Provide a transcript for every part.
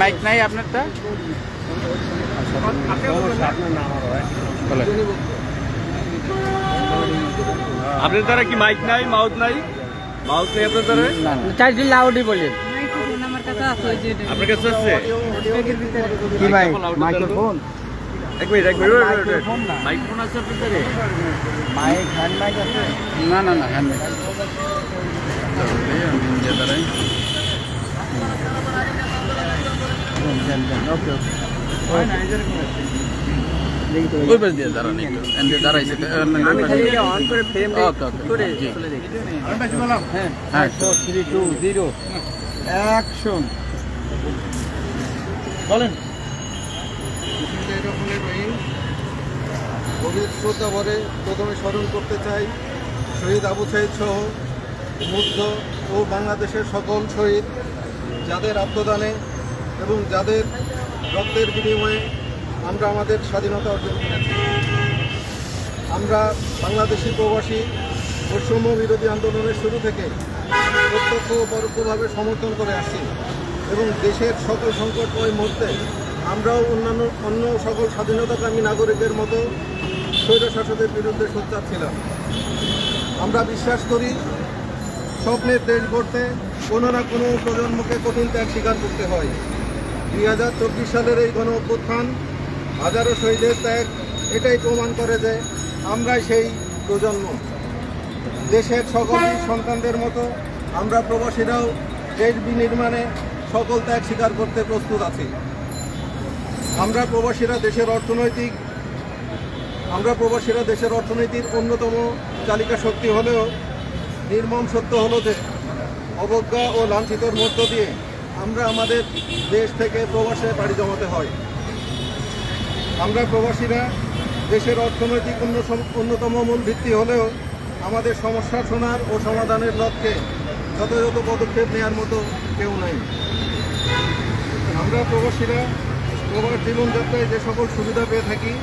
Mic নাই আপনারটা? বলেন। আপনার দ্বারা কি মাইক নাই মাউথ নাই? মাউথ নেই আপনার দ্বারা? চাইছি লাউডই বলেন। আপনার কাছে আছে? কি ভাই মাইক্রোফোন এক মিনিট এক মিনিট না। মাইক্রোফোন আছে আপনার দ্বারা? মাইক হ্যান্ড মাইক আছে? না না না হ্যান্ড মাইক ওকে ওই পাশ দিয়ে দাঁড়ান একটু এন্ডে দাঁড়াইছে ওকে ওকে জি। হ্যাঁ থ্রি টু জিরো। অ্যাকশন। বলেন। গভীর শ্রদ্ধা ভরে প্রথমে স্মরণ করতে চাই শহীদ আবু সাইদ সহ মুগ্ধ ও বাংলাদেশের সকল শহীদ যাদের আত্মদানে এবং যাদের রক্তের বিনিময়ে আমরা আমাদের স্বাধীনতা অর্জন করেছি। আমরা বাংলাদেশি প্রবাসী বৈষম্য বিরোধী আন্দোলনের শুরু থেকে প্রত্যক্ষ পরোক্ষভাবে সমর্থন করে আসছি এবং দেশের সকল সংকটময় মুহূর্তে আমরাও অন্যান্য, অন্য সকল স্বাধীনতাকামী নাগরিকদের মতো স্বৈরশাসকের বিরুদ্ধে সোচ্চার ছিলাম। আমরা বিশ্বাস করি, স্বপ্নের দেশ গড়তে কোনো না কোনো প্রজন্মকে কঠিন ত্যাগ স্বীকার করতে হয়। দুই হাজার চব্বিশ সালের এই গণ অভ্যুত্থান হাজারো শহীদের ত্যাগ, এটাই প্রমাণ করে যে আমরাই সেই প্রজন্ম। দেশের সকল সন্তানদের মতো আমরা প্রবাসীরাও দেশ বিনির্মাণে সকল ত্যাগ স্বীকার করতে প্রস্তুত আছি। আমরা প্রবাসীরা দেশের অর্থনৈতিক, আমরা প্রবাসীরা দেশের অর্থনীতির অন্যতম চালিকা শক্তি হলেও নির্মম সত্য হলো যে অবজ্ঞা ও লাঞ্ছিতর মধ্য দিয়ে আমরা আমাদের দেশ থেকে প্রবাসে বাড়ি জমাতে হয়। আমরা প্রবাসীরা দেশের অর্থনৈতিক অন্য- অন্যতম মূল ভিত্তি হলেও আমাদের সমস্যা শোনার ও সমাধানের লক্ষ্যে যথাযথ পদক্ষেপ নেওয়ার মতো কেউ নাই। আমরা প্রবাসীরা প্রবাস জীবনযাত্রায় যে সকল সুবিধা পেয়ে থাকি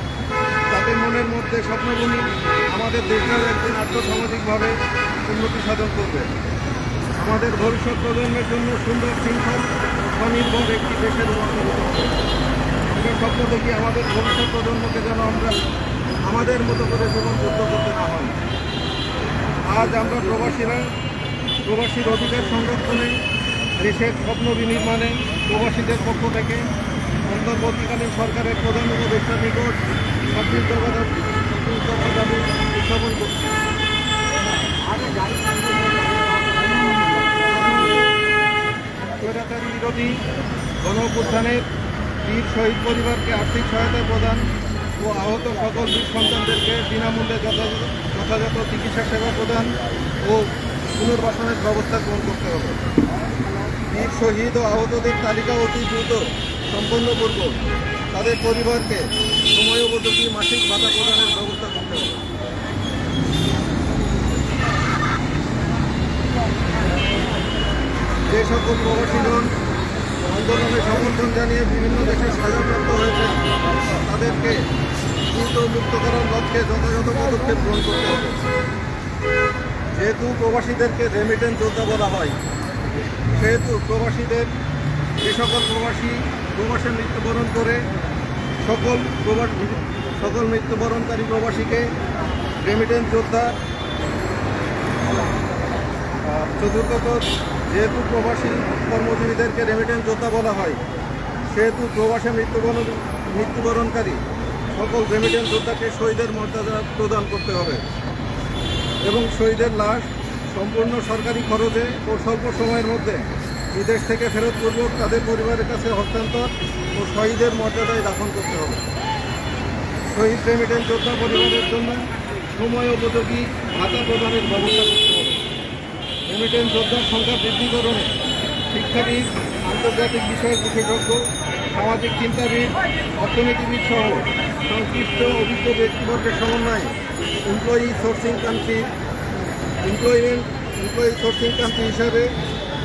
তাদের মনের মধ্যে স্বপ্নগুলি আমাদের দেশটাও একদিন আর্থসামাজিকভাবে উন্নতি সাধন করবে। আমাদের ভবিষ্যৎ প্রজন্মের জন্য সুন্দর শৃঙ্খল স্বনির্ভর একটি দেশের আমরা স্বপ্ন দেখি আমাদের ভবিষ্যৎ প্রজন্মকে যেন আমরা আমাদের মতো করে জীবন যুদ্ধ করতে না হয়। আজ আমরা প্রবাসীরা, প্রবাসীর অধিকার সংরক্ষণে, দেশের স্বপ্ন বিনির্মাণে, প্রবাসীদের পক্ষ থেকে অন্তর্বর্তীকালীন সরকারের প্রধান উপদেষ্টা নিকট ছাব্বিশ দফা দাবি উত্থাপন করছি। স্বৈরাচারী বিরোধী গণ বীর শহীদ পরিবারকে আর্থিক সহায়তা প্রদান ও আহত সকল বীর সন্তানদেরকে বিনামূল্যে যথাযথ চিকিৎসা সেবা প্রদান ও পুনর্বাসনের ব্যবস্থা গ্রহণ করতে হবে। বীর শহীদ ও আহতদের তালিকা অতি দ্রুত সম্পন্ন করব। তাদের পরিবারকে সময় উপযোগী মাসিক ভাতা প্রদানের ব্যবস্থা করতে হবে যে সকল প্রবাসীগণ আন্দোলনে সমর্থন জানিয়ে বিভিন্ন দেশে সাজাপ্রাপ্ত হয়েছে। তাদেরকে দ্রুত মুক্ত করার লক্ষ্যে যথাযথ পদক্ষেপ গ্রহণ করতে হবে। যেহেতু প্রবাসীদেরকে রেমিটেন্স যোদ্ধা বলা হয়, সেহেতু প্রবাসীদের যে সকল প্রবাসী প্রবাসে মৃত্যুবরণ করে, সকল প্রবাসী, সকল মৃত্যুবরণকারী প্রবাসীকে রেমিটেন্স যোদ্ধা চতুর্থত যেহেতু প্রবাসী কর্মজীবীদেরকে রেমিটেন্স যোদ্ধা বলা হয়, সেহেতু প্রবাসে মৃত্যুবরণ মৃত্যুবরণকারী সকল রেমিটেন্স যোদ্ধাকে শহীদের মর্যাদা প্রদান করতে হবে। এবং শহীদের লাশ সম্পূর্ণ সরকারি খরচে ও স্বল্প সময়ের মধ্যে বিদেশ থেকে ফেরতপূর্বক তাদের পরিবারের কাছে হস্তান্তর ও শহীদের মর্যাদায় দাফন করতে হবে। শহীদ রেমিটেন্স যোদ্ধা পরিবারের জন্য সময় উপযোগী ভাতা প্রদানের ব্যবস্থা করতে হবে। রেমিটেন্স যোদ্ধার সংখ্যা বৃদ্ধিকরণে শিক্ষাবিদ, আন্তর্জাতিক বিষয়ের বিশেষজ্ঞ, সামাজিক চিন্তাবিদ, অর্থনীতিবিদ সহ সংশ্লিষ্ট অভিজ্ঞ ব্যক্তিবর্গের সমন্বয়ে employee sourcing country employment employee sourcing country হিসাবে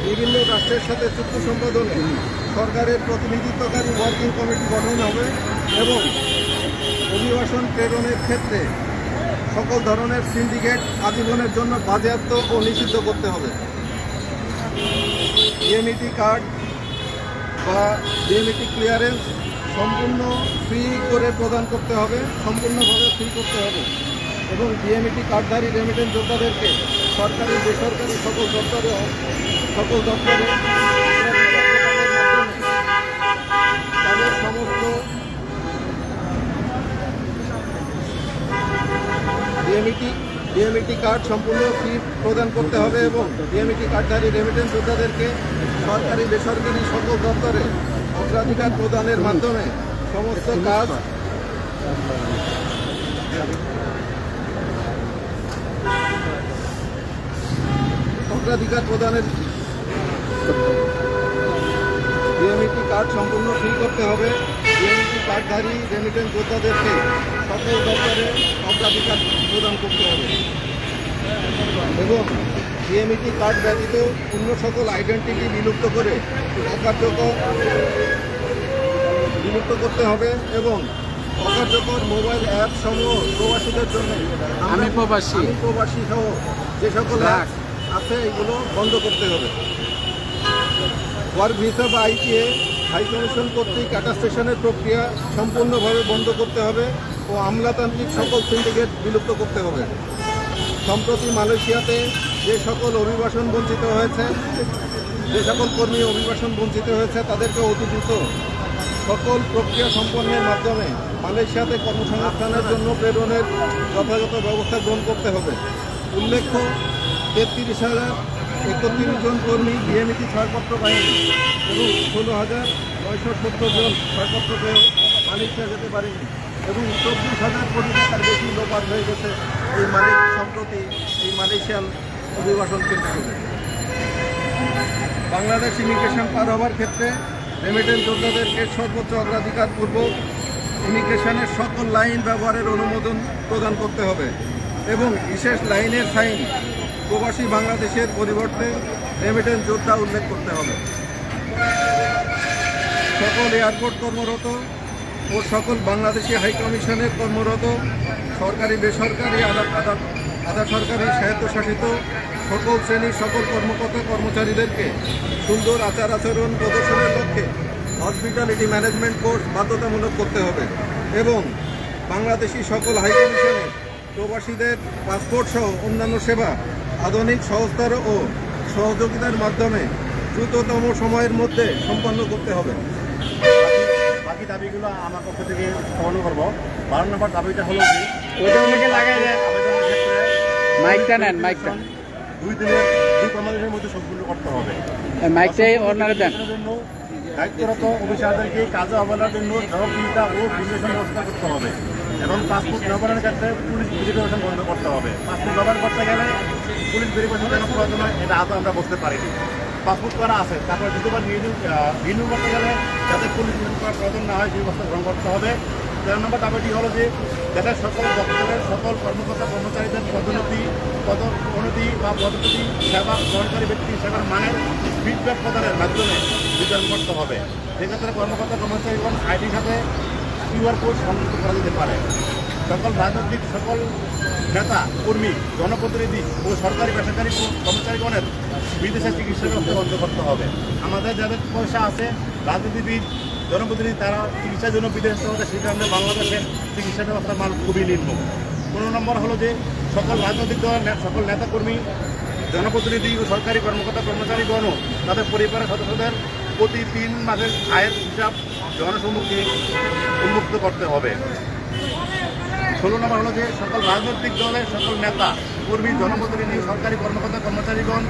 বিভিন্ন রাষ্ট্রের সাথে চুক্তি সম্পাদনে সরকারের প্রতিনিধিত্বকারী ওয়ার্কিং কমিটি গঠন হবে এবং অভিবাসন প্রেরণের ক্ষেত্রে সকল ধরনের সিন্ডিকেট আজীবনের জন্য বাজেয়াপ্ত ও নিষিদ্ধ করতে হবে। ইএমইটি কার্ড বা ডিএমইটি ক্লিয়ারেন্স সম্পূর্ণ ফ্রি করে প্রদান করতে হবে, সম্পূর্ণভাবে ফ্রি করতে হবে এবং ডিএমইটি কার্ডধারী রেমিটেন্স যোদ্ধাদেরকে সরকারি, বেসরকারি সকল দপ্তরে সকল দপ্তরে তাদের সমস্ত ডিএমইটি ডিএমইটি কার্ড সম্পূর্ণ ফি প্রদান করতে হবে এবং ডিএমইটি কার্ডধারী রেমিটেন্স যোদ্ধাদেরকে সরকারি বেসরকারি সকল দপ্তরে অগ্রাধিকার প্রদানের মাধ্যমে সমস্ত কাজ অগ্রাধিকার প্রদানের ডিএমইটি কার্ড সম্পূর্ণ ফ্রি করতে হবে। ডিএমইটি কার্ডধারী রেমিটেন্স যোদ্ধাদেরকে সকল দপ্তরে অগ্রাধিকার প্রদান করতে হবে। এবং ডিএমইটি কার্ড ব্যতীত অন্য সকল আইডেন্টিটি বিলুপ্ত করে অকার্যকর বিলুপ্ত করতে হবে এবং অকার্যকর মোবাইল অ্যাপ সমূহ প্রবাসীদের জন্য আমি প্রবাসী। প্রবাসী সহ যে সকল অ্যাপ আছে এগুলো বন্ধ করতে হবে। ওয়ার্ক ভিসা বা আইটিএ হাই কমিশন কর্তৃক অ্যাটাস্টেশনের প্রক্রিয়া সম্পূর্ণভাবে বন্ধ করতে হবে ও আমলাতান্ত্রিক সকল সিন্ডিকেট বিলুপ্ত করতে হবে। সম্প্রতি মালয়েশিয়াতে যে সকল অভিবাসন বঞ্চিত হয়েছে, যে সকল কর্মী অভিবাসন বঞ্চিত হয়েছে, তাদেরকে অতি দ্রুত সকল প্রক্রিয়া সম্পন্নের মাধ্যমে মালয়েশিয়াতে কর্মসংস্থানের জন্য প্রেরণের যথাযথ ব্যবস্থা গ্রহণ করতে হবে। উল্লেখ্য, তেত্রিশ হাজার একত্রিশ জন কর্মী বিএমইটি ছাড়পত্র বাহিনী এবং ষোলো হাজার নয়শো সত্তর জন ছাড়পত্র পেয়েও মালয়েশিয়া যেতে পারেনি এবং চব্বিশ হাজার কোটি টাকার বেশি লোপাট হয়ে গেছে এই মালিক সম্প্রতি এই মালয়েশিয়ান অভিবাসন কেন্দ্র। বাংলাদেশ ইমিগ্রেশন পার হওয়ার ক্ষেত্রে রেমিটেন্স যোদ্ধাদেরকে সর্বোচ্চ অগ্রাধিকার পূর্বক ইমিগ্রেশনের সকল লাইন ব্যবহারের অনুমোদন প্রদান করতে হবে এবং বিশেষ লাইনের সাইন প্রবাসী বাংলাদেশের পরিবর্তে রেমিটেন্স যোদ্ধা উল্লেখ করতে হবে। সকল এয়ারপোর্ট কর্মরত ও সকল বাংলাদেশি হাইকমিশনের কর্মরত সরকারি, বেসরকারি, আধা সরকারি, স্বায়ত্তশাসিত সকল শ্রেণির সকল কর্মকর্তা, কর্মচারীদেরকে সুন্দর আচার আচরণ প্রদর্শনের লক্ষ্যে হসপিটালিটি ম্যানেজমেন্ট কোর্স বাধ্যতামূলক করতে হবে এবং বাংলাদেশি সকল হাই কমিশনের প্রবাসীদের পাসপোর্ট সহ অন্যান্য সেবা আধুনিক সহজতর ও সহযোগিতার মাধ্যমে দ্রুততম সময়ের মধ্যে সম্পন্ন করতে হবে। বাকি দাবিগুলো আমার পক্ষ থেকে ফলো করব। বারো নম্বর দাবিটা হলো যে মাইকটা নেন মাইকটা। দুই দিনের দুই কর্মদিনের মধ্যে সম্পূর্ণ করতে হবে। মাইকটাই দেন। জন্য দায়িত্বরত অফিসারদেরকে কাজে অবহেলার জন্য জবাবদিহিতা ও বিবেচনা ব্যবস্থা করতে হবে। এবং পাসপোর্ট ব্যবহারের ক্ষেত্রে পুলিশ ভেরিফিকেশন বন্ধ করতে হবে। পাসপোর্ট ব্যবহার করতে গেলে পুলিশ ভেরিফিকেশন কেন প্রয়োজন এটা আদৌ আমরা বুঝতে পারিনি। পাসপোর্ট করা আছে, তারপরে দ্বিতীয়বার রিনিউ রিনিউ করতে গেলে যাতে পুলিশ করার প্রয়োজন না হয়, সেই ব্যবস্থা গ্রহণ করতে হবে। তেরো নম্বর দাবিটি হলো যে দেশের সকল দপ্তরের সকল কর্মকর্তা, কর্মচারীদের পদোন্নতি পদোন্নতি বা পদোন্নতি, সেবা সরকারি ব্যক্তি সেবার মানের ফিডব্যাক প্রদানের মাধ্যমে বিতরণ করতে হবে। সেক্ষেত্রে কর্মকর্তা, কর্মচারীগণ আইডির সাথে কিউআর কোড সংযুক্ত করা যেতে পারে। সকল রাজনৈতিক, সকল নেতা, কর্মী, জনপ্রতিনিধি ও সরকারি বেসরকারি কর্মচারীগণের বিদেশে চিকিৎসা ব্যবস্থা বন্ধ করতে হবে। আমাদের যাদের পয়সা আছে, রাজনীতিবিদ, জনপ্রতিনিধি, তারা চিকিৎসার জন্য বিদেশ হবে। সেই কারণে বাংলাদেশের চিকিৎসা ব্যবস্থার মান খুবই নিম্ন। পনেরো নম্বর হলো যে, সকল রাজনৈতিক দল সকল নেতাকর্মী, জনপ্রতিনিধি ও সরকারি কর্মকর্তা কর্মচারীগণও তাদের পরিবারের সদস্যদের প্রতি তিন মাসের আয়ের হিসাব জনসম্মুখে উন্মুক্ত করতে হবে। ষোলো নম্বর হলো যে সকল রাজনৈতিক দলের সকল নেতা কর্মী জনপ্রতিনিধি সরকারি কর্মকর্তা কর্মচারীগণ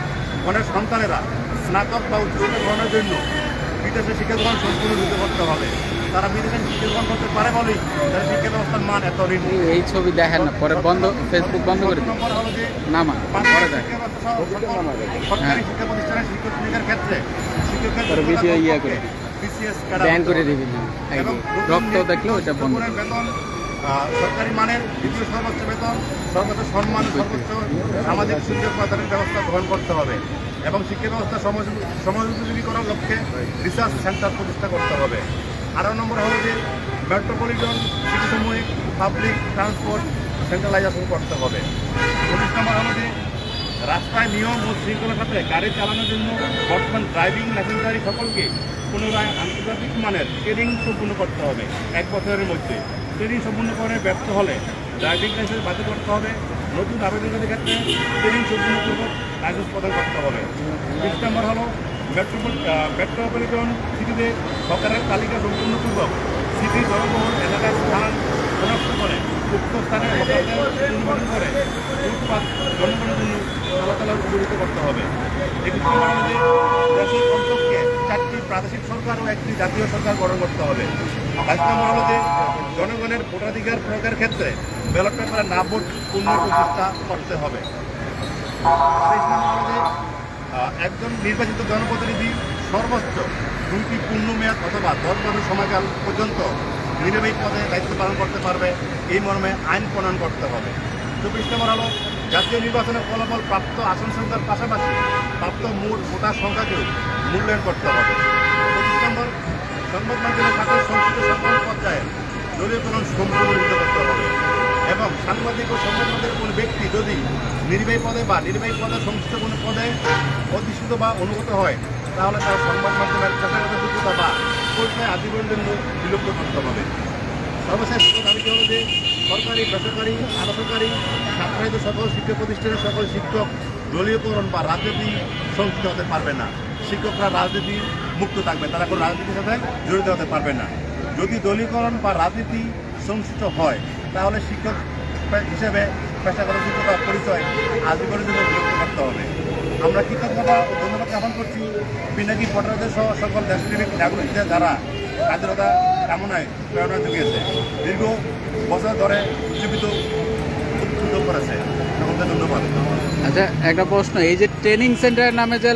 গণের সন্তানেরা স্নাতক বা উচ্চশিক্ষা গ্রহণের জন্য বিদেশে শিক্ষা গ্রহণ সম্পূর্ণ দিতে করতে হবে। তারা বিদেশে শিক্ষা গ্রহণ করতে পারে বলেই তাদের শিক্ষা ব্যবস্থার মান এত এই ছবি দেখেন না পরে বন্ধ ফেসবুক বন্ধ করে দিন। নম্বর হলো যে নামা পরে দেখ সরকারি শিক্ষা প্রতিষ্ঠানের শিক্ষক নিয়োগের ক্ষেত্রে শিক্ষকের ইয়ে করে। বিসিএস ব্যান করে দিবি না। এই যে, রক্ত দেখলে ওটা বন্ধ বেতন সরকারি মানের দ্বিতীয় সর্বোচ্চ বেতন সর্বোচ্চ সম্মান সর্বোচ্চ সামাজিক সুযোগ প্রদানের ব্যবস্থা গ্রহণ করতে হবে এবং শিক্ষা ব্যবস্থা সমাজ- সমাজোপযোগী করার লক্ষ্যে রিসার্চ সেন্টার প্রতিষ্ঠা করতে হবে। আরও নম্বর হলো যে মেট্রোপলিটন সিটি সাময়িক পাবলিক ট্রান্সপোর্ট সেন্ট্রালাইজেশন করতে হবে। পঁচিশ নম্বর হলো যে রাস্তায় নিয়ম ও শৃঙ্খলার সাথে গাড়ি চালানোর জন্য বর্তমান ড্রাইভিং লাইসেন্সধারী সকলকে পুনরায় আন্তর্জাতিক মানের ট্রেনিং সম্পূর্ণ করতে হবে। এক বছরের মধ্যে ট্রেনিং সম্পূর্ণ করে ব্যর্থ হলে ড্রাইভিং লাইসেন্স বাতিল করতে হবে। নতুন আবেদনকারীর ক্ষেত্রে ট্রেনিং সম্পূর্ণপূর্বক লাইসেন্স প্রদান করতে হবে। বিশ নম্বর হলো মেট্রোপল মেট্রোপলিটন সিটিতে সরকারের তালিকা সম্পূর্ণপূর্বক সিটি জনবহুল এলাকার স্থান শনাক্ত করে, উক্ত স্থানে অনুমোদন করে ফুটপাত জনগণের জন্য চলাচলের উপযুক্ত করতে হবে। নম্বর হলো দেশের চারটি প্রাদেশিক সরকার ও একটি জাতীয় সরকার গঠন করতে হবে। বাইশ নম্বর হলো যে জনগণের ভোটাধিকার প্রয়োগের ক্ষেত্রে ব্যালট পেপারে না ভোট পূর্ণ প্রচেষ্টা করতে হবে। যে একজন নির্বাচিত জনপ্রতিনিধি সর্বোচ্চ দুইটি পূর্ণ মেয়াদ অথবা দশ বছর সময়কাল পর্যন্ত নির্বাহী পদে দায়িত্ব পালন করতে পারবে, এই মর্মে আইন প্রণয়ন করতে হবে। চব্বিশ নম্বর হলো জাতীয় নির্বাচনের ফলাফল প্রাপ্ত আসন সংখ্যার পাশাপাশি প্রাপ্ত মূল ভোটার সংখ্যাকেও মূল্যায়ন করতে হবে। পঁচিশ নম্বর, সংবাদ মাধ্যমের সাথে সংশ্লিষ্ট সকল পর্যায়ে দলীয়করণ সম্পূর্ণ করতে হবে এবং সাংবাদিক ও সংবাদ মাধ্যমের কোনো ব্যক্তি যদি নির্বাহী পদে বা নির্বাহী পদে সংশ্লিষ্ট কোনো পদে অধিষ্ঠিত বা অনুগত হয়, তাহলে তার সংবাদ মাধ্যমের পেশাগত যোগ্যতা বা পরিচয় আজীবনের জন্য বিলুপ্ত করতে হবে সর্বশেষ দাবিটি হলো যে সরকারি, বেসরকারি আরসরকারি স্বাক্ষরিত সকল শিক্ষা প্রতিষ্ঠানের সকল শিক্ষক দলীয়করণ বা রাজনীতি সংযুক্ত হতে পারবে না। শিক্ষকরা রাজনীতি মুক্ত থাকবে, তারা কোনো রাজনীতির সাথে জড়িত হতে পারবে না। যদি দলীয়করণ বা রাজনীতি সংশ্লিষ্ট হয়, তাহলে শিক্ষক হিসেবে পেশাগত যোগ্যতা, পরিচয়, আজীবনের জন্য বিলুপ্ত করতে হবে। আমরা কৃতজ্ঞতা ধন্যবাদ জ্ঞাপন করছি পিনাকি ভট্টাচার্য সহ সকল দেশপ্রেমিক নাগরিকদের দ্বারা স্বাধীনতা কামনায় প্রেরণা জুগিয়েছে। দীর্ঘ বছর ধরে উজ্জীবিত সুযোগ করেছে। ধন্যবাদ। আচ্ছা একটা প্রশ্ন, এই যে ট্রেনিং সেন্টারের নামে যে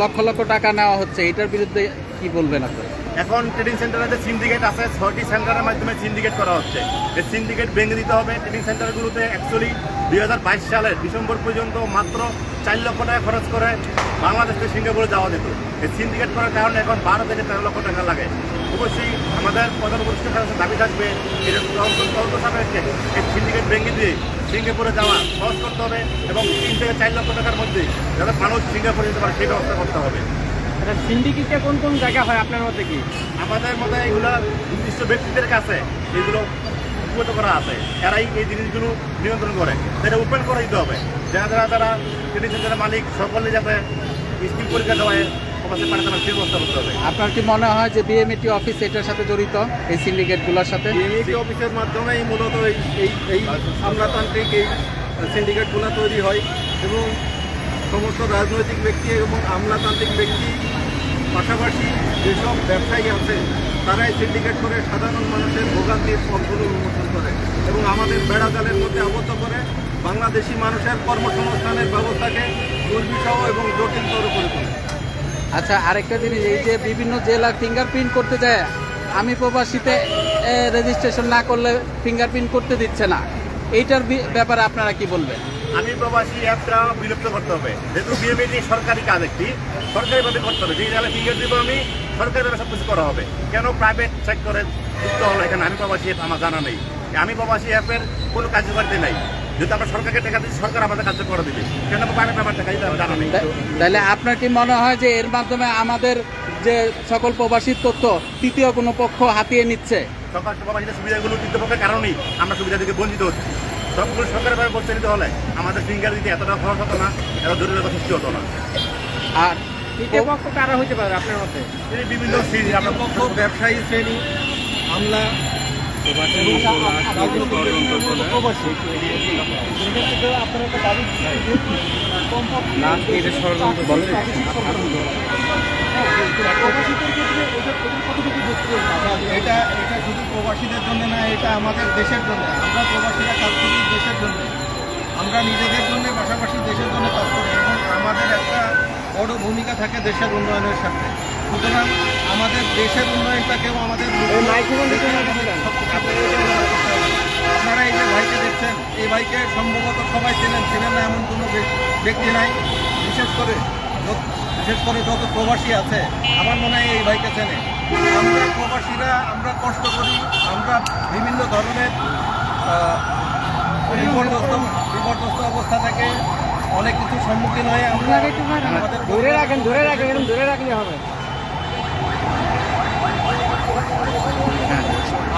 লক্ষ লক্ষ টাকা নেওয়া হচ্ছে, এটার বিরুদ্ধে কি বলবেন আপনারা এখন ট্রেনিং সেন্টারে সিন্ডিকেট আছে, ছয়টি সেন্টারের মাধ্যমে সিন্ডিকেট করা হচ্ছে। এই সিন্ডিকেট ভেঙে দিতে হবে ট্রেনিং সেন্টারগুলোতে অ্যাকচুয়ালি দুই হাজার বাইশ সালের ডিসেম্বর পর্যন্ত মাত্র চার লক্ষ টাকা খরচ করে বাংলাদেশ থেকে সিঙ্গাপুরে যাওয়া যেত। এই সিন্ডিকেট করার কারণে এখন বারো থেকে তেরো লক্ষ টাকা লাগে। অবশ্যই আমাদের প্রধান কাছে দাবি থাকবে এই সিন্ডিকেট ভেঙে দিয়ে সিঙ্গাপুরে যাওয়া সহজ করতে হবে এবং তিন থেকে চার লক্ষ টাকার মধ্যে যাতে মানুষ সিঙ্গাপুরে যেতে পারে, সেই ব্যবস্থা করতে হবে। আচ্ছা সিন্ডিকেটটা কোন কোন জায়গা হয় আপনার মতে কি? আমাদের মধ্যে এগুলো নির্দিষ্ট ব্যক্তিদের কাছে এগুলো উপগত করা আছে। এরাই এই জিনিসগুলো নিয়ন্ত্রণ করে। সেটা ওপেন করে দিতে হবে। যারা যারা যারা ট্রেনিং সেন্টারের মালিক সকলে যাতে স্কিল পরীক্ষা দেওয়ায় তারা আপনার কি মনে হয় যে বিএমইটি অফিস এটার সাথে জড়িত এই সিন্ডিকেটগুলোর সাথে? ডিএমইটি অফিসের মাধ্যমেই মূলত এই এই এই আমলাতান্ত্রিক এই সিন্ডিকেটগুলো তৈরি হয় এবং সমস্ত রাজনৈতিক ব্যক্তি এবং আমলাতান্ত্রিক ব্যক্তি পাশাপাশি যেসব ব্যবসায়ী আছে, তারাই সিন্ডিকেট করে সাধারণ মানুষের ভোগান্তির পথগুলো উন্মোচন করে এবং আমাদের বেড়াজালের মধ্যে আবদ্ধ করে বাংলাদেশি মানুষের কর্মসংস্থানের ব্যবস্থাকে দুর্বিষহ এবং জটিলতর করে তোলে। আচ্ছা আরেকটা জিনিস, এই যে বিভিন্ন জেলা ফিঙ্গারপ্রিন্ট করতে যায়, আমি প্রবাসীতে রেজিস্ট্রেশন না করলে ফিঙ্গারপ্রিন্ট করতে দিচ্ছে না। এইটার ব্যাপারে আপনারা কি বলবেন? আমি প্রবাসী অ্যাপটা বিলুপ্ত করতে হবে। যেহেতু বিএমএটি সরকারি কাজ একটি সরকারিভাবে করতে হবে। ডিজিটালে ফিঙ্গার দিব আমি সরকারিভাবে সব কিছু করা হবে। কেন প্রাইভেট সেক্টরে যুক্ত হলো এখানে? আমি প্রবাসী অ্যাপ আমার জানা নেই। আমি প্রবাসী অ্যাপের কোনো কার্যকারিতা নাই। যদি আমরা সরকারকে টাকা দিচ্ছি সরকার আমাদের কার্য করে দিবে। কেন প্রাইভেট আমার টাকা দিতে জানা নেই। তাহলে আপনার কি মনে হয় যে এর মাধ্যমে আমাদের যে সকল প্রবাসীর তথ্য তৃতীয় কোনো পক্ষ হাতিয়ে নিচ্ছে? সরকার প্রবাসীদের সুবিধাগুলো তৃতীয় পারার কারণেই আমরা সুবিধা থেকে বঞ্চিত হচ্ছি। সবগুলো সরকারিভাবে পরিচালিত হলে আমাদের ফিঙ্গার দিতে এতটা খরচ হতো না এত জটিলতা সৃষ্টি হতো না। আর পক্ষ কারা হইতে পারে আপনার মতে? বিভিন্ন শ্রেণি আমরা পক্ষ ব্যবসায়ী শ্রেণি আমলা এটা এটা এটা শুধু প্রবাসীদের জন্য না এটা আমাদের দেশের জন্য। আমরা প্রবাসীরা কাজ করি দেশের জন্য। আমরা নিজেদের জন্য পাশাপাশি দেশের জন্য কাজ করি। এবং আমাদের একটা বড় ভূমিকা থাকে দেশের উন্নয়নের সাথে। সুতরাং আমাদের দেশের উন্নয়নটাকেও আমাদের আপনারা এই যে ভাইকে দেখছেন এই ভাইকে সম্ভবত সবাই চেনেন। চেনেন না এমন কোনো ব্যক্তি নাই। বিশেষ করে বিশেষ করে যত প্রবাসী আছে আমার মনে হয় এই ভাইকে চেনে। আমরা প্রবাসীরা আমরা কষ্ট করি আমরা বিভিন্ন ধরনের বিপর্যস্ত বিপর্যস্ত অবস্থা থেকে অনেক কিছু সম্মুখীন হয়ে আমরা আমাদের ধরে রাখেন ধরে রাখেন এরকম ধরে রাখলে হবে।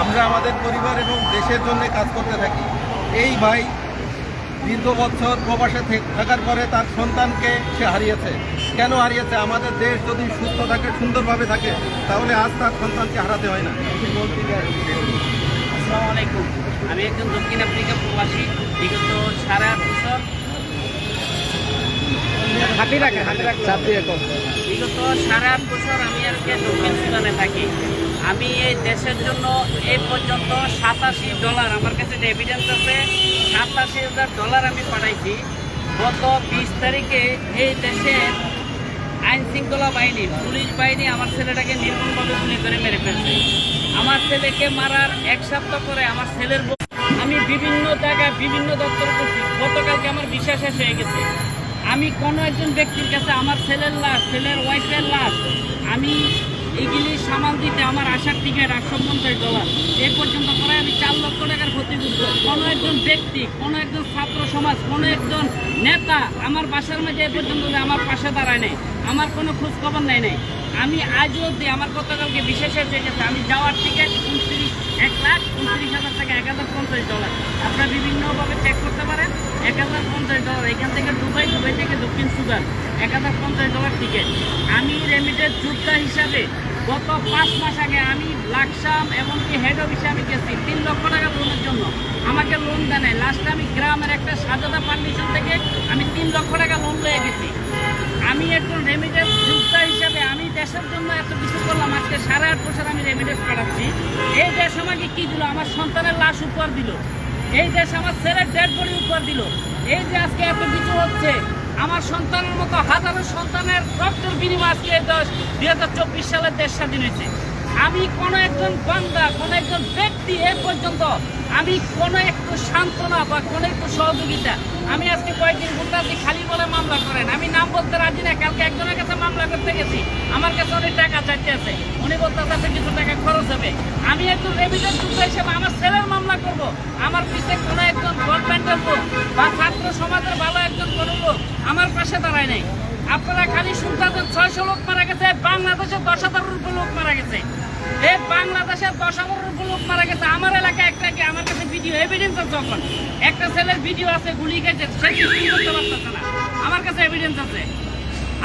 আমরা আমাদের পরিবার এবং দেশের জন্য কাজ করতে থাকি। এই ভাই দীর্ঘ বছর প্রবাসে থাকার পরে তার সন্তানকে সে হারিয়েছে। কেন হারিয়েছে? আমাদের দেশ যদি সুস্থ থাকে সুন্দরভাবে থাকে তাহলে আজ তার সন্তানকে হারাতে হয় না। আসসালামু আলাইকুম। আমি একজন দক্ষিণ আফ্রিকা প্রবাসী। বিগত সাড়ে আট বছর। বিগত সাড়ে আট বছর আমি আজকে দক্ষিণ সুদানে থাকি। আমি এই দেশের জন্য এই পর্যন্ত সাতাশি ডলার, আমার কাছে যে এভিডেন্স আছে, সাতাশি হাজার ডলার আমি পাঠাইছি। গত বিশ তারিখে এই দেশের আইন শৃঙ্খলা বাহিনী, পুলিশ বাহিনী আমার ছেলেটাকে নির্মমভাবে গুলি করে মেরে ফেলছে। আমার ছেলেকে মারার এক সপ্তাহ পরে আমার ছেলের আমি বিভিন্ন জায়গায় বিভিন্ন দপ্তর করছি গতকালকে আমার বিশ্বাস শেষ হয়ে গেছে। আমি কোনো একজন ব্যক্তির কাছে আমার ছেলের লাশ, ছেলের ওয়াইফের লাশ, আমি এগুলি সামাল দিতে আমার আশার টিকিট আটশো পঞ্চাশ ডলার এ পর্যন্ত করে আমি চার লক্ষ টাকার ক্ষতিগ্রস্ত কোনো একজন ব্যক্তি, কোনো একজন ছাত্র সমাজ, কোনো একজন নেতা আমার বাসার মাঝে এ পর্যন্ত আমার পাশে দাঁড়ায় নেই, আমার কোনো খোঁজখবর নেয় নাই। আমি আজও অব্দি আমার গতকালকে বিশেষ হয়েছে গেছে আমি যাওয়ার টিকিট উনত্রিশ এক লাখ উনত্রিশ হাজার টাকা এক হাজার পঞ্চাশ ডলার আপনারা বিভিন্নভাবে চেক করতে পারেন, এক হাজার পঞ্চাশ ডলার এখান থেকে দুবাই দুবাই থেকে দক্ষিণ সুদান, এক হাজার পঞ্চাশ ডলার টিকিট আমি রেমিটেড যোদ্ধা হিসাবে গত পাঁচ মাস আগে আমি লাকসাম এমনকি হেড অফিসে আমি গেছি, তিন লক্ষ টাকা লোনের জন্য। আমাকে লোন দেয় লাস্টে আমি গ্রামের একটা সাজাদা ফাউন্ডেশন থেকে আমি তিন লক্ষ টাকা লোন লয়ে গেছি। আমি একজন আমি দেশের জন্য এত কিছু করলাম, আজকে সারা আট বছর আমি রেমিডেন্স পাঠাচ্ছি এই দেশ আমাকে কি দিল? আমার সন্তানের লাশ উপহার দিল। এই দেশ আমার ছেলের ডেড বডি উপহার দিল। এই যে আজকে এত কিছু হচ্ছে, আমার সন্তানের মতো হাজারো সন্তানের রক্তের বিনিময় আজকে এই দেশ দুই হাজার চব্বিশ সালের দেশ স্বাধীন হয়েছে। আমি কোনো একজন বান্দা, কোনো একজন ব্যক্তি এ পর্যন্ত আমি কোনো একটু সান্ত্বনা বা কোনো একটু সহযোগিতা। আমি আজকে কয়েকদিন ঘুরতে খালি বলে মামলা করেন। আমি নাম বলতে রাজি না, কালকে একজনের কাছে মামলা করতে গেছি। আমার কাছে অনেক টাকা চাইতে আছে। উনি বলতে আছে কিছু টাকা খরচ হবে। আমি একজন রেভিডেন্স যুদ্ধ হিসেবে আমার ছেলের মামলা করব। আমার পিছে কোনো একজন গভর্নমেন্টের লোক বা ছাত্র সমাজের ভালো একজন কোনো লোক আমার পাশে দাঁড়ায় নাই। আপনারা খালি শুনতেছেন ছয়শো লোক মারা গেছে, বাংলাদেশে দশ উপর লোক মারা গেছে। এই বাংলাদেশের দশ হাজারের লোক মারা গেছে। আমার এলাকায় একটা কি? আমার কাছে ভিডিও এভিডেন্স আছে যখন। একটা ছেলের ভিডিও আছে, গুলি করতে পারতেছে না। আমার কাছে এভিডেন্স আছে।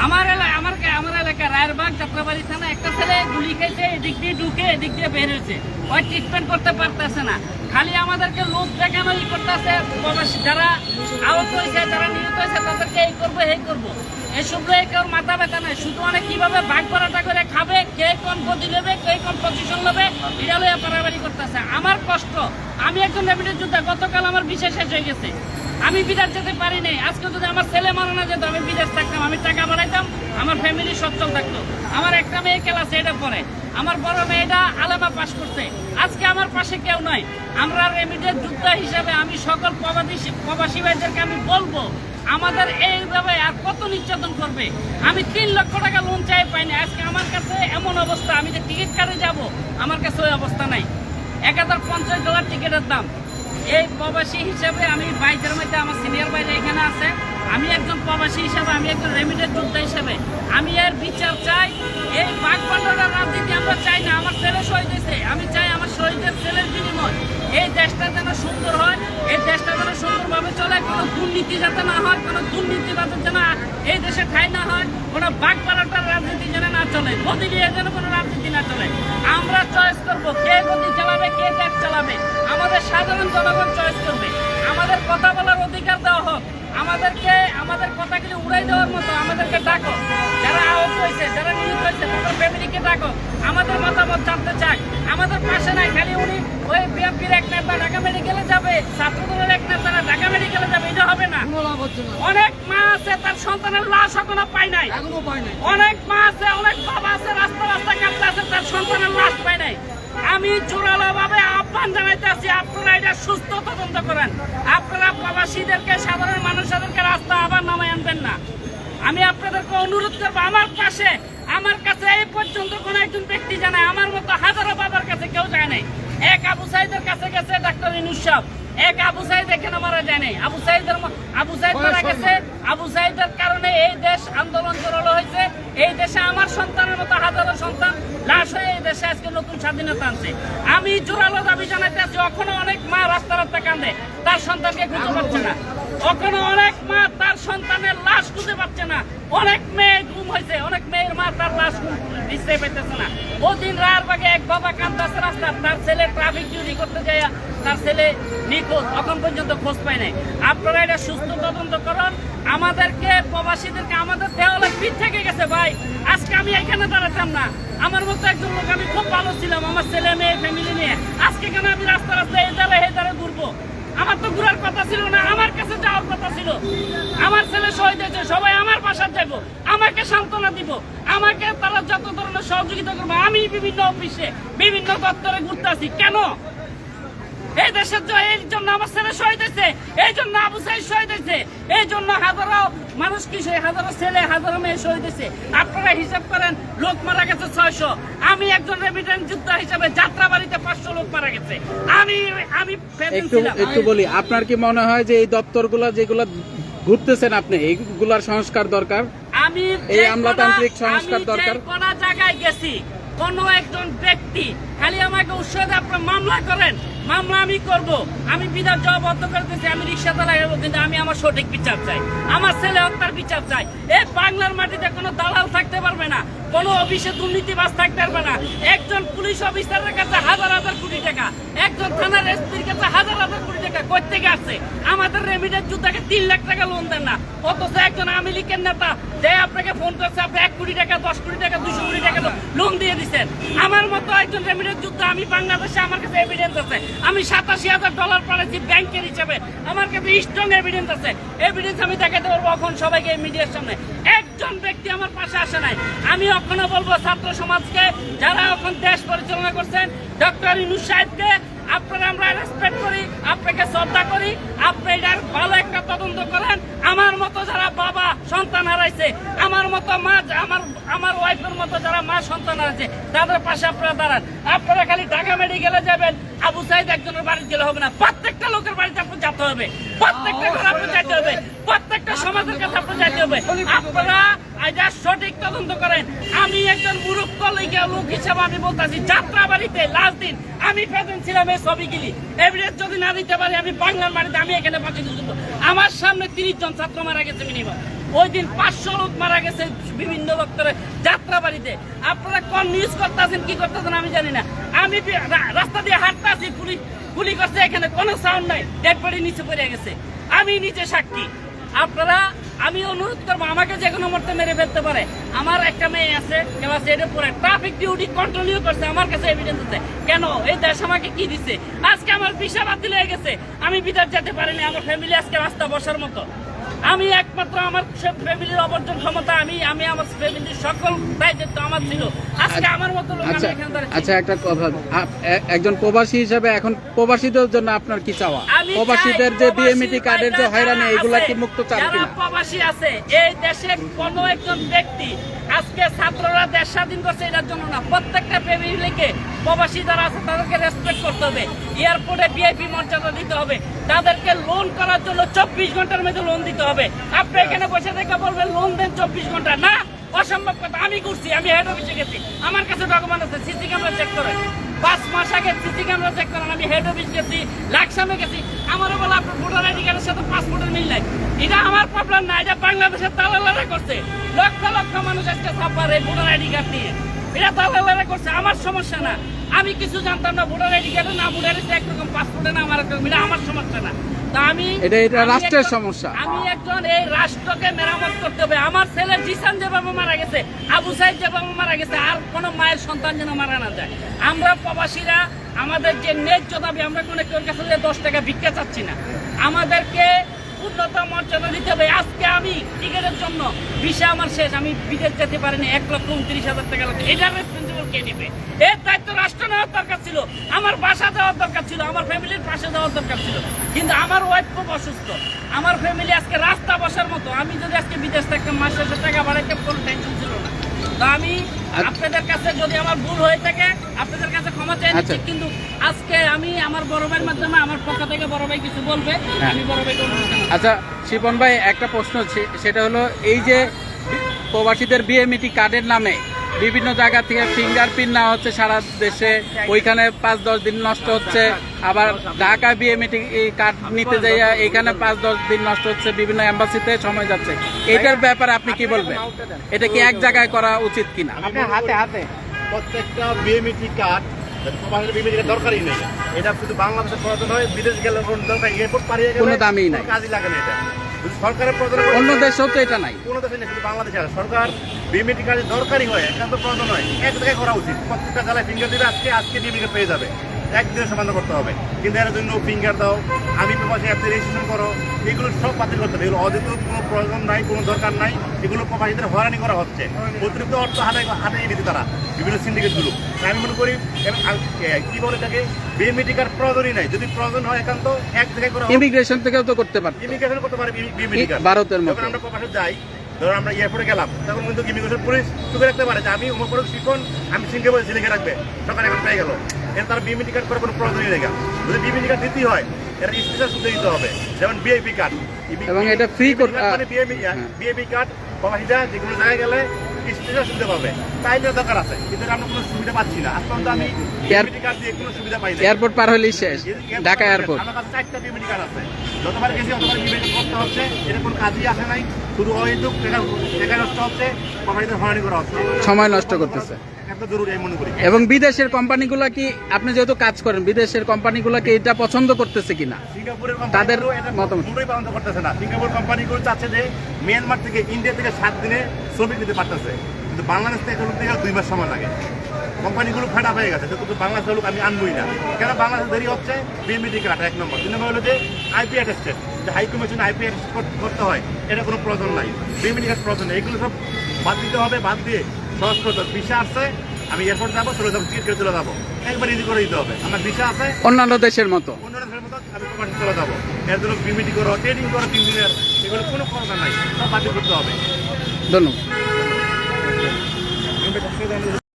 আমার এলাকা আমার আমার এলাকা রায়েরবাগ যাত্রাবাড়ি থানা একটা ছেলে গুলি খেয়েছে, এদিক দিয়ে ঢুকে, এদিক দিয়ে বের হয়েছে। ওই ট্রিটমেন্ট করতে পারতেছে না। খালি আমাদেরকে লোক দেখানো ই করতেছে যারা আহত হয়েছে, যারা নিহত হয়েছে, তাদেরকে এই করব এই করব। এসব লোক কেউ মাথা ব্যথা নাই। শুধু মানে কীভাবে ভাগ পরাটা করে খাবে, কে কোন গতি নেবে, কে কোন পজিশন নেবে, এটা লইয়া পারাবারি করতেছে। আমার কষ্ট, আমি একজন রেমিডেন্স যোদ্ধা, গতকাল আমার বিশেষ শেষ হয়ে গেছে। আমি বিদেশ যেতে পারি নাই। আজকে যদি আমার ছেলে মারা না যেত, আমি বিদেশ থাকতাম, আমি টাকা বাড়াইতাম, আমার ফ্যামিলি সচ্ছল থাকতো। আমার একটা মেয়ে ক্লাসে এটা পড়ে, আমার বড় মেয়েটা আলেমা পাশ করছে। আজকে আমার পাশে কেউ নয় আমরা রেমিডেন্স যোদ্ধা হিসাবে আমি সকল প্রবাসী প্রবাসী ভাইদেরকে আমি বলব, আমাদের এইভাবে আর কত নির্যাতন করবে? আমি তিন লক্ষ টাকা লোন চাই পাইনি আজকে আমার কাছে এমন অবস্থা, আমি যে টিকিট কাটে যাব, আমার কাছে ওই অবস্থা নাই। এক হাজার পঞ্চাশ ডলার টিকিটের দাম। এই প্রবাসী হিসাবে আমি বাইকের মধ্যে আমার সিনিয়র বাইরে এখানে আছে। আমি একজন প্রবাসী হিসাবে, আমি একজন রেমিডের যোদ্ধা হিসাবে। আমি এর বিচার চাই। এই বাঘ রাজনীতি আমরা চাই না, আমার ছেলে শহীদ হয়েছে। আমি চাই আমার শহীদের ছেলের বিনিময়। এই দেশটা যেন সুন্দর হয়, এই দেশটা যেন সুন্দরভাবে চলে, কোনো দুর্নীতি যাতে না হয়, কোনো দুর্নীতিবাদের যেন এই দেশে ঠাই না হয়, কোনো বাঘ পাড়াটার রাজনীতি যেন না চলে, গদি নিয়ে যেন কোনো রাজনীতি না চলে। আমরা চয়েস করব কে গদি চালাবে, কে দেশ চালাবে। আমাদের সাধারণ জনগণ চয়েস করবে। আমাদের কথা বলার অধিকার দেওয়া হোক আমাদেরকে আমাদের কথাগুলি উড়াই দেওয়ার মতো আমাদেরকে ডাকো। যারা আহত হয়েছে যারা নিহত হয়েছে তাদের ফ্যামিলিকে ডাকো। আমাদের মতামত জানতে চাক আমাদের পাশে নাই খালি উনি ওই বিএনপির এক নেতা ঢাকা মেডিকেলে যাবে ছাত্রদলের এক নেতারা ঢাকা মেডিকেলে যাবে এটা হবে না। অনেক মা আছে তার সন্তানের লাশ এখনও পায় নাই। অনেক মা আছে অনেক বাবা আছে রাস্তা রাস্তা কাটতে আছে তার সন্তানের লাশ পায় নাই। আমি জোরালো ভাবে আহ্বান জানাইতে আছি আপনারা এটা সুস্থ তদন্ত করেন। আপনারা প্রবাসীদেরকে সাধারণ মানুষদেরকে রাস্তা আবার নামায় আনবেন না। আমি আপনাদেরকে অনুরোধ করব আমার পাশে আমার কাছে এই পর্যন্ত কোন একজন ব্যক্তি জানায় আমার মতো হাজারো বাবার কাছে কেউ যায় নাই। এক আবু সাইদের কাছে গেছে ডাক্তার ইনুসাব এক আবু সাইদ এখানে মারা যায় নাই। আবু সাইদের আবু সাইদ মারা গেছে। আবু সাইদের কারণে এই দেশ আন্দোলন জোরালো হয়েছে। এই দেশে আমার সন্তানের মতো হাজারো সন্তান লাশ হয়ে এই দেশে আজকে নতুন স্বাধীনতা আনছে। আমি জোরালো দাবি জানাতে আছি এখনও অনেক মা রাস্তা রাস্তা কান্দে। তার সন্তানকে খুঁজে পাচ্ছে না। এখনও অনেক মা তার সন্তানের লাশ খুঁজে পাচ্ছে না। অনেক মেয়ে গুম হয়েছে। অনেক মেয়ের মা তার লাশ দিতে পেতেছে না। ওদিন রায়ের বাগে এক বাবা কান্দাছে রাস্তা, তার ছেলে ট্রাফিক ডিউটি করতে যায়, তার ছেলে নিখোঁজ, এখন পর্যন্ত খোঁজ পায় নাই। আপনারা এটা সুস্থ তদন্ত করুন। আমাদেরকে প্রবাসীদেরকে আমাদের দেওয়ালে পিঠ থেকে গেছে, ভাই। আজকে আমি এখানে দাঁড়াতাম না। আমার মতো একজন লোক, আমি খুব ভালো ছিলাম, আমার ছেলে মেয়ে ফ্যামিলি নিয়ে। আজকে কেন আমি রাস্তা রাস্তায় এই দ্বারা এই দ্বারা ঘুরবো? আমার তো ঘুরার কথা ছিল না, আমার কাছে যাওয়ার কথা ছিল। আমার ছেলে শহীদ হয়েছে, সবাই আমার বাসার যাব, আমাকে সান্ত্বনা দিব, আমাকে তারা যত ধরনের সহযোগিতা করব, আমি বিভিন্ন অফিসে বিভিন্ন দপ্তরে ঘুরতে আসি। কেন? এই দেশের জন্য এই জন্য আমার ছেলে শহীদ হয়েছে। এই জন্য আবু সাইদ শহীদ হয়েছে। এই জন্য হাজারো মানুষ কি হাজারো ছেলে হাজারো মেয়ে শহীদ হয়েছে। আপনারা হিসাব করেন লোক মারা গেছে ছয়শো। আমি একজন রেমিটেন্স যোদ্ধা হিসাবে যাত্রা বাড়িতে পাঁচশো লোক মারা গেছে। আমি আমি একটু একটু বলি আপনার কি মনে হয় যে এই দপ্তরগুলো যেগুলো ঘুরতেছেন আপনি এইগুলার সংস্কার দরকার? আমি এই আমলাতান্ত্রিক সংস্কার দরকার। কোনো জায়গায় গেছি কোন একজন ব্যক্তি খালি আমাকে উৎসাহ আপনার মামলা করেন। মামলা আমি করব। আমি বিধান জবাবদ্ধ করতেছি আমি রিক্সা চালাবো কিন্তু আমি আমার সঠিক বিচার চাই। আমার ছেলে হত্যার বিচার চাই। এই বাংলার মাটিতে কোনো দালাল থাকতে পারবে না, কোনো অফিসে দুর্নীতিবাজ থাকতে পারবে না। একজন পুলিশ অফিসারের কাছে হাজার হাজার কোটি টাকা, একজন থানার এসপির কাছে হাজার হাজার কোটি টাকা কই থেকে আসছে? আমাদের রেমিডের যুদ্ধাকে তিন লাখ টাকা লোন দেন না। অথচ একজন আওয়ামী লীগের নেতা যে আপনাকে ফোন করছে, আপনি এক কোটি টাকা, দশ কোটি টাকা, দুশো কোটি টাকা লোন দিয়ে দিচ্ছেন। আমার মতো একজন রেমিডের যুদ্ধ, আমি বাংলাদেশে আমার কাছে এভিডেন্স আছে। আমি সাতাশি হাজার ডলার পাঠাচ্ছি ব্যাংকের হিসাবে আমার কাছে স্ট্রং এভিডেন্স আছে এভিডেন্স আমি দেখাতে পারব এখন সবাইকে মিডিয়ার সামনে। একজন ব্যক্তি আমার পাশে আসে নাই। আমি এখনও বলব ছাত্র সমাজকে, যারা এখন দেশ পরিচালনা করছেন ডক্টর ইনু সাহেবকে, আপনারা আমরা রেসপেক্ট করি, আপনাকে শ্রদ্ধা করি, আপনি এটার ভালো একটা তদন্ত করেন আমার মতো যারা বাবা সন্তান হারাইছে। আমার মতো মা, আমার আমার ওয়াইফের মতো যারা মা সন্তান হারাইছে, তাদের পাশে আপনারা দাঁড়ান। আপনারা খালি ঢাকা মেডিকেলে যাবেন, আবু সাইদ একজনের বাড়ি গেলে হবে না। প্রত্যেকটা লোকের বাড়িতে আপনি যেতে হবে। প্রত্যেকটা ঘরে আপনি যেতে হবে। প্রত্যেকটা সমাজের কাছে আপনি যেতে হবে। আপনারা এটা সঠিক তদন্ত করেন। আমি একজন মুরুক্ষ লেগে লোক হিসাবে আমি বলতেছি যাত্রা বাড়িতে লাস্ট দিন আমি প্রেজেন্ট ছিলাম এই ছবিগুলি এভিডেন্স যদি না দিতে পারি, আমি বাংলার মাটিতে আমি এখানে পাচ্ছি আমার সামনে তিরিশ জন ছাত্র মারা গেছে মিনিমাম ওই দিন পাঁচশো লোক মারা গেছে বিভিন্ন দপ্তরে যাত্রা বাড়িতে আপনারা কোন নিউজ করতেছেন, কি করতেছেন আমি জানি না। আমি রাস্তা দিয়ে হাঁটতে আছি পুলিশ গুলি করছে, এখানে কোনো সাউন্ড নাই ডেড বডি নিচে পড়ে গেছে। আমি নিচে সাক্ষী। আপনারা, আমি অনুরোধ করব, আমাকে যে কোনো মুহূর্তে মেরে ফেলতে পারে। আমার একটা মেয়ে আছে ক্লাস এইটে পরে ট্রাফিক ডিউটি কন্ট্রোলিও করছে, আমার কাছে এভিডেন্স আছে। কেন? এই দেশ আমাকে কি দিছে? আজকে আমার ভিসা বাতিল হয়ে গেছে। আমি বিদেশ যেতে পারিনি, আমার ফ্যামিলি আজকে রাস্তা বসার মতো। আমি একমাত্র আমার ফ্যামিলির অবর্জন ক্ষমতা আমি আমি আমার ফ্যামিলির সকল দায়িত্ব আমার ছিল। আজকে আমার মতো লোক আমি আচ্ছা এখানে দাঁড়িয়েছি। আচ্ছা একটা কথা একজন প্রবাসী হিসেবে এখন প্রবাসীদের জন্য আপনার কি চাওয়া? প্রবাসীদের যে বিএমটি বিএমইটি কার্ডের যে হয়রানি এগুলা কি মুক্ত চান কিনা? প্রবাসী আছে এই দেশে কোনো একজন ব্যক্তি আজকে ছাত্ররা দেশ স্বাধীন করছে, এটার জন্য না। প্রত্যেকটা ফ্যামিলিকে প্রবাসী যারা আছে, তাদেরকে রেসপেক্ট করতে হবে। এয়ারপোর্টে ভিআইপি মর্যাদা দিতে হবে। তাদেরকে লোন করার জন্য চব্বিশ ঘণ্টার মধ্যে লোন দিতে হবে। আপনি এখানে বসে থেকে বলবেন লোন দেন চব্বিশ ঘণ্টা। না, অসম্ভব কথা। আমি করছি আমি হেড অফিসে গেছি। আমার কাছে ডকুমেন্ট আছে সিসি ক্যামেরা চেক করেন। পাঁচ মাস আগে সিসি ক্যামেরা চেক করেন, আমি হেড অফিস গেছি লাকসামে গেছি। আমারও বলে আপনার ভোটার আইডি কার্ডের সাথে পাসপোর্টের মিল নাই। এটা আমার প্রবলেম না, এটা বাংলাদেশের দালালেরা করছে। লক্ষ লক্ষ মানুষ আজকে সাফার এই ভোটার আইডি কার্ড নিয়ে। এটা দালালেরা করছে, আমার সমস্যা না। আমি কিছু জানতাম না, ভোটার আইডি কার্ডে না ভোটার একরকম পাসপোর্টে না, আমার একরকম, এটা আমার সমস্যা না। আমি এটা- এটা রাষ্ট্রের সমস্যা। আমি একজন এই রাষ্ট্রকে মেরামত করতে হবে। আমার ছেলে জিসান যেভাবে মারা গেছে আবু যেভাবে মারা গেছে আর কোনো মায়ের সন্তান যেন মারা না যায়। আমরা প্রবাসীরা আমাদের যে ন্যায্য দাবি আমরা কোনো কেউ কাছে যে দশ টাকা ভিক্ষা চাচ্ছি না। আমাদেরকে উন্নত মর্যাদা দিতে হবে। আজকে আমি টিকিটের জন্য ভিসা আমার শেষ। আমি বিদেশ যেতে পারিনি। এক লক্ষ উনত্রিশ হাজার টাকা এটার রেসপন্সিবল কে নেবে? এর দায়িত্ব রাষ্ট্র নেওয়ার দরকার ছিল আমার বাসা দেওয়ার দরকার ছিল আমার ফ্যামিলির পাশে দেওয়ার দরকার ছিল। কিন্তু আমার ওয়াইফ খুব অসুস্থ। আমার ফ্যামিলি আজকে রাস্তা বসার মতো। আমি যদি আজকে বিদেশ থাকতাম মাস শেষে টাকা বাড়াইতে কোনো টেনশন ছিল না। তো আমি আচ্ছা। আপনাদের কাছে যদি আমার ভুল হয়ে থাকে আপনাদের কাছে ক্ষমা চাই নিচ্ছি। কিন্তু আজকে আমি আমার বড় ভাইয়ের মাধ্যমে আমার পক্ষ থেকে বড় ভাই কিছু বলবে হ্যাঁ। আমি বড় অনুরোধ আচ্ছা শিপন ভাই একটা প্রশ্ন সেটা হলো এই যে প্রবাসীদের বিএমইটি কার্ডের নামে বিভিন্ন জায়গা থেকে ফিঙ্গারপ্রিন্ট নেওয়া হচ্ছে সারা দেশে। ওইখানে পাঁচ দশ দিন নষ্ট হচ্ছে। আবার ঢাকা বিএমইটি কার্ড নিতে যাইয়া এখানে পাঁচ দশ দিন নষ্ট হচ্ছে। বিভিন্ন এম্বাসিতে সময় যাচ্ছে। এটার ব্যাপারে আপনি কি বলবেন? এটা কি এক জায়গায় করা উচিত কিনা? হাতে হাতে। প্রত্যেকটা কার্ড প্রবাসীর বিএমইটি কার্ড দরকারই নেই। এটা শুধু বাংলাদেশের প্রয়োজন হয় বিদেশ গেলে কোনো দরকার এয়ারপোর্ট পারিয়ে গেলে দামই নাই। কাজই লাগে না এটা। সরকারের প্রয়োজন অন্য দেশেও তো এটা নাই। কোনো দেশে নেই শুধু বাংলাদেশে আছে। সরকার বিএমইটি কাজে দরকারি হয় একান্ত প্রয়োজন হয় এক জায়গায় করা উচিত। প্রত্যেকটা জেলায় ফিঙ্গার দিলে আজকে আজকে বিএমইটি পেয়ে যাবে। একদিনে সমাধান করতে হবে। কিন্তু এর জন্য ফিঙ্গার দাও আমি প্রবাসী অ্যাপে রেজিস্ট্রেশন করো এগুলো সব বাতিল করতে হবে। এগুলো অযথ কোনো প্রয়োজন নাই কোনো দরকার নাই এগুলো প্রবাসীদের হয়রানি করা হচ্ছে। অতিরিক্ত অর্থ হাতে হাতে দিতে তারা বিভিন্ন সিন্ডিকেটগুলো আমি মনে করি কি বলে এটাকে? বিএমইটি কার্ড প্রয়োজনই নাই। যদি প্রয়োজন হয় একান্ত এক জায়গায় করা ইমিগ্রেশন থেকেও তো করতে পারতো। ইমিগ্রেশন করতে পারে বিএমইটি কার্ড ভারতের। যখন আমরা প্রবাসে যাই ধরো আমরা এয়ারপোর্টে গেলাম তখন কিন্তু ইমিগ্রেশন পুলিশ টুকে রাখতে পারে যে আমি পরে শিখন আমি সিঙ্গাপুরে লিখে রাখবে। সকালে এখন পেয়ে গেল। এর তার বিএমইটি কার্ড করে কোনো নেই যদি বিএমইটি কার্ড দিতেই হয় এটা স্পেশাল সুবিধা দিতে হবে যেমন বিআইপি কার্ড এবং এটা মানে হ্যাঁ। কার্ড প্রবাসীরা যে কোনো জায়গায় গেলে স্পেশাল সুবিধা পাবে। তাই দরকার আছে কিন্তু আমরা কোনো সুবিধা পাচ্ছি না। আজ পর্যন্ত আমি বিএমইটি কার্ড দিয়ে কোনো সুবিধা পাই না এয়ারপোর্ট পার হলেই শেষ। ঢাকা এয়ারপোর্ট আমার কাছে চারটা বিএমডি কার্ড আছে। যতবার গেছি ততবার বিএমডি করতে হচ্ছে এটা কোনো কাজই আসে নাই। শুধু অহেতুক টাকা টাকা নষ্ট হচ্ছে কোম্পানিদের হয়রানি করা হচ্ছে। সময় নষ্ট করতেছে। এবং বিদেশের কোম্পানিগুলো কি আপনি যেহেতু কাজ করেন বিদেশের কোম্পানিগুলো কি এটা পছন্দ করতেছে কিনা? তাদের মতামত। পুরোই করতেছে না। সিঙ্গাপুর কোম্পানিগুলো চাচ্ছে যে মিয়ানমার থেকে ইন্ডিয়া থেকে সাত দিনে শ্রমিক দিতে পারতেছে। কিন্তু বাংলাদেশ থেকে লোক থেকে দুই মাস সময় লাগে। কোম্পানিগুলো ফেটা হয়ে গেছে কিন্তু বাংলাদেশের লোক আমি আনবই না। কেন বাংলাদেশ দেরি হচ্ছে? বিএমডি কার্ড এক নম্বর। তিন নম্বর হলো যে আইপি অ্যাটেস্টেড যে হাই কমিশন আইপি করতে হয় এটা কোনো প্রয়োজন নাই। বিএমডি কার্ড প্রয়োজন নেই। এগুলো সব বাদ দিতে হবে বাদ দিয়ে সহজ ভিসা আছে আমি এয়ারপোর্ট যাব চলে যাব টিকিট কেটে চলে যাব। একবার ইজি করে দিতে হবে। আমার ভিসা আছে অন্যান্য দেশের মতো। অন্যান্য দেশের মতো আমি প্রবাসী চলে যাব। এর জন্য বিমিটি করো ট্রেনিং করো তিন দিনের এগুলো কোনো ক্ষমতা নাই। সব বাতিল করতে হবে। ধন্যবাদ।